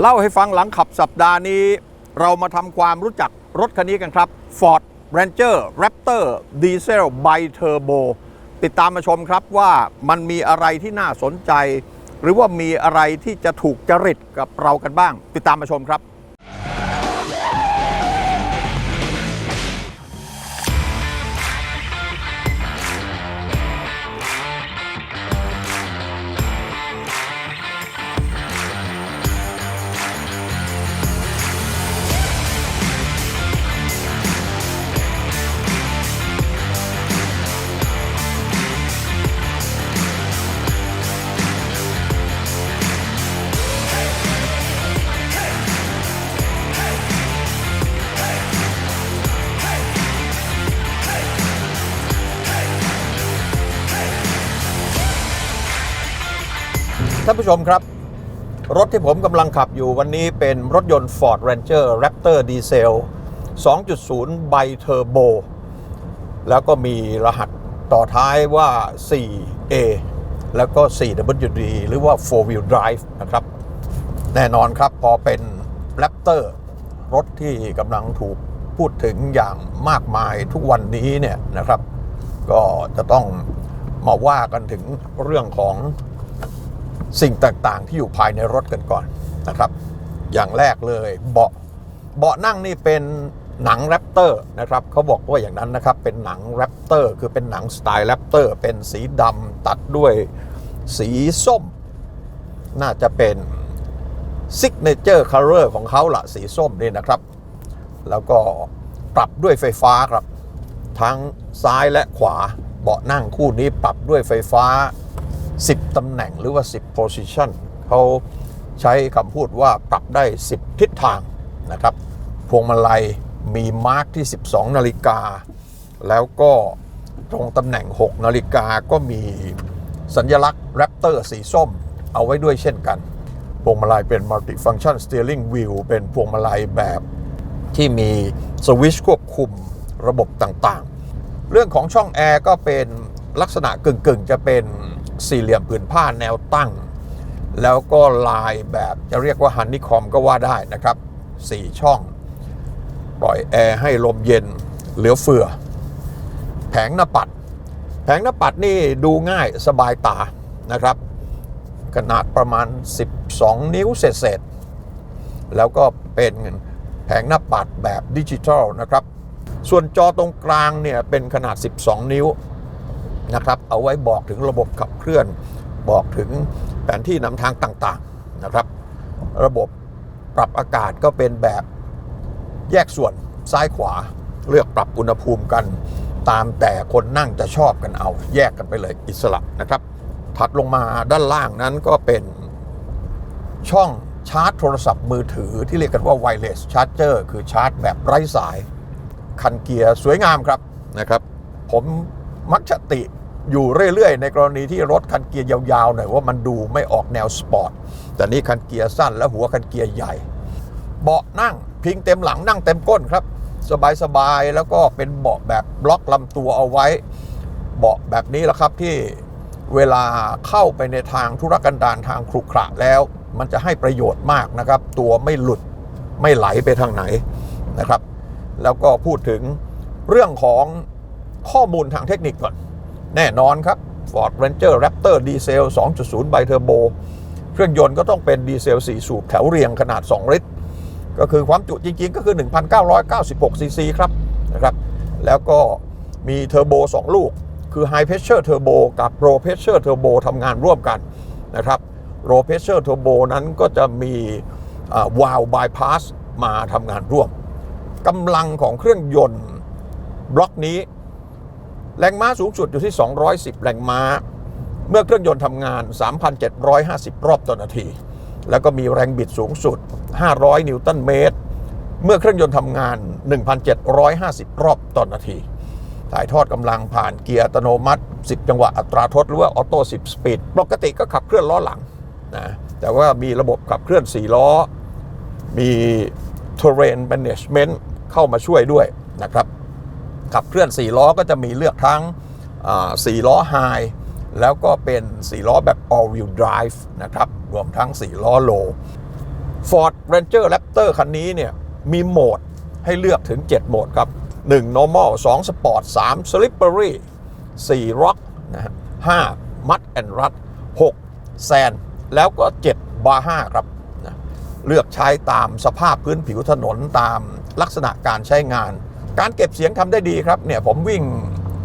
เล่าให้ฟังหลังขับสัปดาห์นี้ เรามาทำความรู้จักรถคันนี้กันครับ Ford Ranger Raptor Diesel Bi Turbo ติดตามมาชมครับว่ามันมีอะไรที่น่าสนใจ หรือว่ามีอะไรที่จะถูกจริตกับเรากันบ้าง ติดตามมาชมครับ ท่านผู้ชมครับ รถที่ผมกำลังขับอยู่วันนี้เป็นรถยนต์ Ford Ranger Raptor Diesel 2.0 Bi Turbo แล้วก็มีรหัสต่อท้ายว่า 4A แล้วก็ 4WD หรือว่า 4 Wheel Drive นะครับ แน่นอนครับพอเป็น Raptor รถที่กำลังถูกพูดถึงอย่างมากมายทุกวันนี้เนี่ยนะครับ ก็จะต้องมาว่ากันถึงเรื่องของ สิ่งต่างๆ ที่อยู่ภายในรถกันก่อนนะครับ อย่างแรกเลยเบาะเบาะนั่งนี่เป็นหนังแรปเตอร์นะครับเขาบอกว่าอย่างนั้นนะครับ เป็นหนังแรปเตอร์คือเป็นหนังสไตล์แรปเตอร์เป็นสีดำตัดด้วยสีส้ม น่าจะเป็นซิกเนเจอร์คัลเลอร์ของเขาละสีส้มนี่นะครับ แล้วก็ปรับด้วยไฟฟ้าครับ ทั้งซ้ายและขวาเบาะนั่งคู่นี้ปรับด้วยไฟฟ้า 10 ตำแหน่งหรือว่า 10 position เขาใช้คำพูดว่าปรับได้ 10 ทิศทางนะครับพวงมาลัยมีมาร์กที่ 12 นาฬิกา แล้วก็ตรงตำแหน่ง 6 นาฬิกาก็มีสัญลักษณ์แรปเตอร์สีส้มเอาไว้ด้วยเช่นกัน พวงมาลัยเป็น multi-function steering wheel เป็นพวงมาลัยแบบที่มีสวิชควบคุมระบบต่างๆ เรื่องของช่องแอร์ก็เป็นลักษณะกึ่งๆ จะเป็น สี่เหลี่ยมผืนผ้าแนวตั้ง แล้วก็ลายแบบจะเรียกว่าฮันนี่คอมก็ว่าได้นะครับ 4 ช่อง ปล่อยแอร์ให้ลมเย็นเหลือเฟือ แผงหน้าปัด แผงหน้าปัดนี่ดูง่ายสบายตานะครับ ขนาดประมาณ 12 นิ้วเศษๆแล้วก็เป็นแผงหน้าปัดแบบดิจิทัลนะครับ ส่วนจอตรงกลางเนี่ยเป็นขนาด 12 นิ้ว นะครับเอาไว้บอกถึงระบบขับเคลื่อน บอกถึงแผนที่นำทางต่างๆนะครับ ระบบปรับอากาศก็เป็นแบบแยกส่วนซ้ายขวาเลือกปรับอุณหภูมิกัน ตามแต่คนนั่งจะชอบกันเอา แยกกันไปเลยอิสระนะครับ ถัดลงมาด้านล่างนั้นก็เป็นช่องชาร์จโทรศัพท์มือถือที่เรียกกันว่า wireless charger คือชาร์จแบบไร้สาย คันเกียร์สวยงามครับนะครับ ผม มักจะติอยู่เรื่อย ๆ ในกรณีที่รถคันเกียร์ยาวๆหน่อยว่ามันดูไม่ออกแนวสปอร์ต แต่นี่คันเกียร์สั้นและหัวคันเกียร์ใหญ่ เบาะนั่งพิงเต็มหลังนั่งเต็มก้นครับ สบายๆ แล้วก็เป็นเบาะแบบบล็อกลำตัวเอาไว้ เบาะแบบนี้แหละครับที่เวลาเข้าไปในทางธุรกันดารทางครุขระแล้ว มันจะให้ประโยชน์มากนะครับ ตัวไม่หลุดไม่ไหลไปทางไหนนะครับ แล้วก็พูดถึงเรื่องของ ข้อมูลทางเทคนิคก่อน แน่นอนครับ Ford Ranger Raptor Diesel 2.0 Bi Turbo เครื่องยนต์ก็ต้องเป็นดีเซล 4 สูบแถวเรียงขนาด 2 ลิตร ก็คือความจุจริงๆ ก็คือ 1,996 ซีซีครับนะครับ แล้วก็มีเทอร์โบ 2 ลูก คือ High Pressure Turbo กับ Low Pressure Turbo ทำงานร่วมกันนะครับ Low Pressure Turbo นั้นก็จะมีวาล์วบายพาสมาทำงานร่วมกำลังของเครื่องยนต์บล็อกนี้ แรงม้าสูงสุดอยู่ที่ 210 แรงม้า เมื่อเครื่องยนต์ทำงาน 3,750 รอบต่อนาที แล้วก็มีแรงบิดสูงสุด 500 นิวตันเมตร เมื่อเครื่องยนต์ทำงาน 1,750 รอบต่อนาที ถ่ายทอดกำลังผ่านเกียร์อัตโนมัติ 10 จังหวะอัตราทดหรือว่าออโต้ 10 สปีด ปกติก็ขับเคลื่อนล้อหลังนะ แต่ว่ามีระบบขับเคลื่อน 4 ล้อ มี terrain management เข้ามาช่วยด้วยนะครับ ขับเคลื่อน 4 ล้อก็จะมีเลือกทั้งอ่า4ล้อ High แล้วก็เป็น 4 ล้อแบบ all wheel drive นะครับ รวมทั้ง 4 ล้อ low Ford Ranger Raptor คันนี้เนี่ยมีโหมดให้เลือกถึง 7 โหมดครับ 1 normal 2 sport 3 slippery 4 rock นะฮะ5 mud and rut 6 sand แล้วก็ 7 bar 5ครับนะเลือกใช้ตามสภาพพื้นผิวถนนตามลักษณะการใช้งาน การเก็บเสียงทำได้ดีครับเนี่ยผมวิ่ง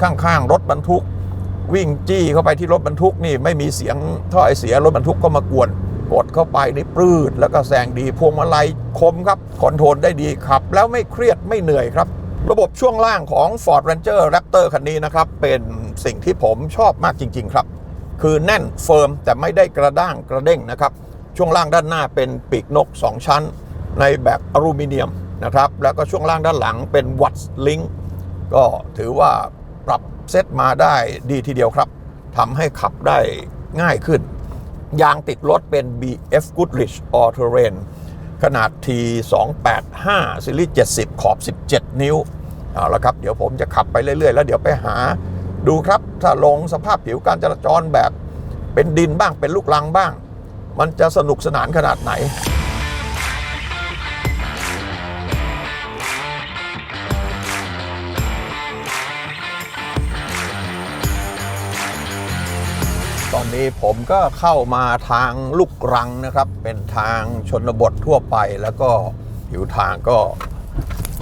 ข้างๆรถบรรทุก วิ่งจี้เข้าไปที่รถบรรทุกนี่ไม่มีเสียงท่อไอเสียรถบรรทุกก็มากวนกดเข้าไปนี่ปลืดแล้วก็แซงดีพวงมาลัยคมครับคอนโทรลได้ดีขับ แล้วไม่เครียดไม่เหนื่อยครับ ระบบช่วงล่างของ Ford Ranger Raptor คันนี้นะครับ เป็นสิ่งที่ผมชอบมากจริง ๆ ครับ คือแน่นเฟิร์มแต่ไม่ได้กระด้างกระเด้งนะครับ ช่วงล่างด้านหน้าเป็นปีกนก 2 ชั้น ในแบบอลูมิเนียม นะครับ แล้วก็ช่วงล่างด้านหลังเป็นวัตส์ลิงก็ถือว่าปรับเซตมาได้ดีทีเดียวครับทำให้ขับได้ง่ายขึ้น ยางติดรถเป็น BF Goodrich All Terrain ขนาด T 2 8 5ซีรีส์70 ขอบ 17 นิ้ว เอาละครับ เดี๋ยวผมจะขับไปเรื่อย ๆ แล้วเดี๋ยวไปหาดูครับ ถ้าลงสภาพผิวการจราจรแบบ เป็นดินบ้างเป็นลูกลังบ้าง มันจะสนุกสนานขนาดไหน อนนี้ผมก็เข้ามาทางลูกรังนะครับ เป็นทางชนบททั่วไปแล้วก็อยู่ทางก็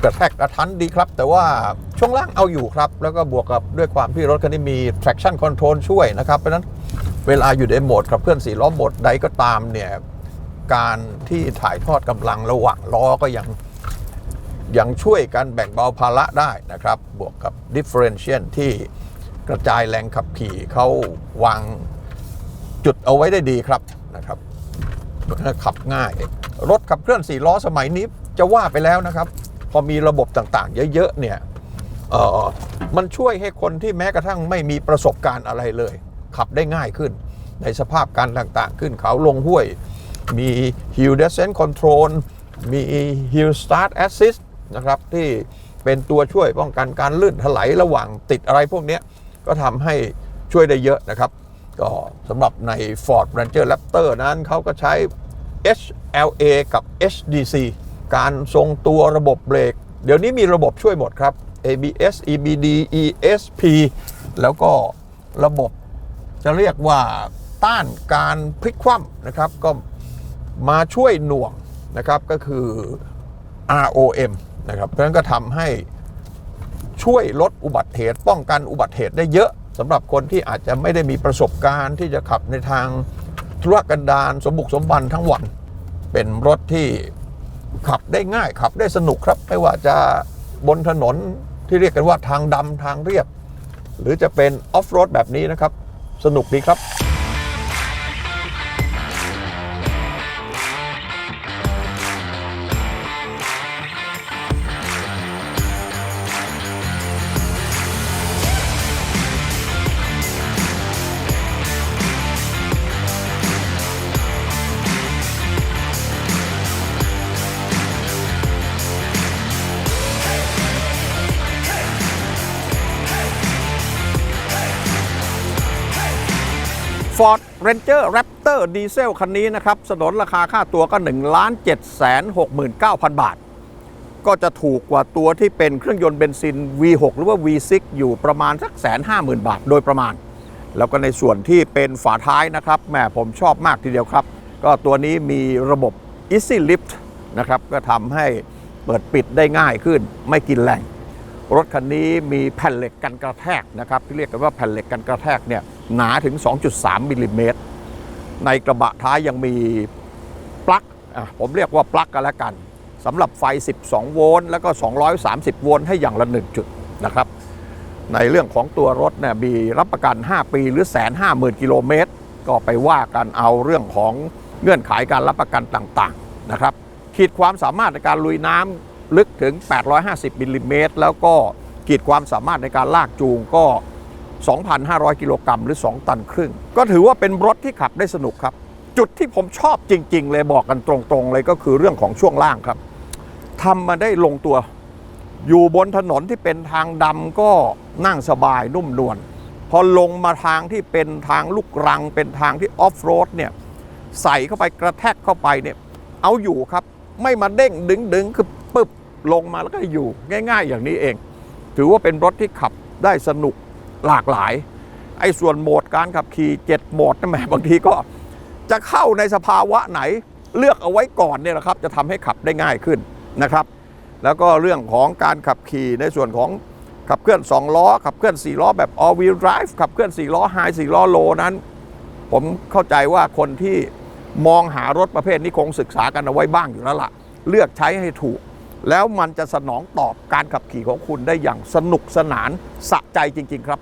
กระแทกกระทันดีครับ แต่ว่าช่วงล่างเอาอยู่ครับ แล้วก็บวกกับด้วยความที่รถคันนี้มี traction control ช่วยนะครับ เพราะฉะนั้นเวลาอยู่ในโหมดขับเคลื่อนสี่ล้อโหมดใดก็ตามเนี่ย การที่ถ่ายทอดกำลังระหว่างล้อก็ยังยังช่วยกันแบ่งเบาภาระได้นะครับ บวกกับ differential ที่กระจายแรงขับขี่เขาวาง จุดเอาไว้ได้ดีครับนะครับขับง่าย รถขับเคลื่อนสี่ล้อสมัยนี้จะว่าไปแล้วนะครับ พอมีระบบต่างๆ เยอะๆเนี่ยมันช่วยให้คนที่แม้กระทั่งไม่มีประสบการณ์อะไรเลย ขับได้ง่ายขึ้น ในสภาพการต่างๆ ขึ้นเขาลงห้วย มี hill descent control มี hill start assist นะครับ ที่เป็นตัวช่วยป้องกันการลื่นถลายระหว่างติดอะไรพวกนี้ก็ทำให้ช่วยได้เยอะนะครับ ก็สำหรับใน Ford Ranger Raptor นั้นเขาก็ใช้ HLA กับ HDC การทรงตัวระบบเบรก เดี๋ยวนี้มีระบบช่วยหมดครับ ABS EBD ESP แล้วก็ระบบจะเรียกว่าต้านการพลิกคว่ำนะครับ ก็มาช่วยหน่วงนะครับก็คือ ROM นะครับเพราะฉะนั้นก็ทำให้ช่วยลดอุบัติเหตุ ป้องกันอุบัติเหตุได้เยอะ สำหรับคนที่อาจจะไม่ได้มีประสบการณ์ที่จะขับในทางธุรกันดารสมบุกสมบันทั้งวัน เป็นรถที่ขับได้ง่ายขับได้สนุกครับ ไม่ว่าจะบนถนนที่เรียกกันว่าทางดำทางเรียบ หรือจะเป็นออฟโรดแบบนี้นะครับ สนุกดีครับ Ford Ranger Raptor ดีเซลคันนี้นะครับสนนราคาค่าตัวก็ 1 7 6 9 0 0 0 บาท ก็จะถูกกว่าตัวที่เป็นเครื่องยนต์เบนซิน V6 หรือว่า V6 อยู่ประมาณสักแสนห้าหมื่นบาทโดยประมาณ แล้วก็ในส่วนที่เป็นฝาท้ายนะครับแหมผมชอบมากทีเดียวครับ ก็ตัวนี้มีระบบ Easy Lift นะครับก็ทำให้เปิดปิดได้ง่ายขึ้นไม่กินแรงรถคันนี้มีแผ่นเหล็กกันกระแทกนะครับที่เรียกกันว่าแผ่นเหล็กกันกระแทกเนี่ย หนาถึง 2.3มิลลิเมตรในกระบะท้ายยังมีปลั๊กผมเรียกว่าปลั๊กกันแล้วกันสำหรับไฟ 12 โวลต์แล้วก็ 230 โวลต์ให้อย่างละ1จุดนะครับในเรื่องของตัวรถเนี่ยมีรับประกัน 5 ปีหรือแสนห้าหมื่นกิโลเมตร ก็ไปว่ากันเอาเรื่องของเงื่อนไขการรับประกันต่างๆนะครับขีดความสามารถในการลุยน้ำลึกถึง 850มิลลิเมตรแล้วก็ขีดความสามารถในการลากจูงก็ 2,500 กิโลกรัมหรือ 2 ตันครึ่ง ก็ถือว่าเป็นรถที่ขับได้สนุกครับ จุดที่ผมชอบจริง ๆ เลยบอกกันตรงๆ เลยก็คือเรื่องของช่วงล่างครับทำมาได้ลงตัว อยู่บนถนนที่เป็นทางดำก็นั่งสบายนุ่มนวลพอลงมาทางที่เป็นทางลูกรัง เป็นทางที่ออฟโรดเนี่ยใส่เข้าไปกระแทกเข้าไปเนี่ยเอาอยู่ครับ ไม่มาเด้งดึงดึงคือปึ๊บลงมาแล้วก็อยู่ง่าย ๆ อย่างนี้เอง ถือว่าเป็นรถที่ขับได้สนุก หลากหลาย ไอ้ส่วนโหมดการขับขี่เจ็ดโหมดนั่นแหมบางทีก็จะเข้าในสภาวะไหนเลือกเอาไว้ก่อนเนี่ยแหละครับจะทำให้ขับได้ง่ายขึ้นนะครับ แล้วก็เรื่องของการขับขี่ในส่วนของขับเคลื่อน 2 ล้อ ขับเคลื่อน 4 ล้อแบบ all wheel drive ขับเคลื่อน 4 ล้อ high 4 ล้อ low นั้น ผมเข้าใจว่าคนที่มองหารถประเภทนี้คงศึกษากันเอาไว้บ้างอยู่แล้วล่ะ เลือกใช้ให้ถูก แล้วมันจะสนองตอบการขับขี่ของคุณได้อย่างสนุกสนานสะใจจริง ๆ ครับ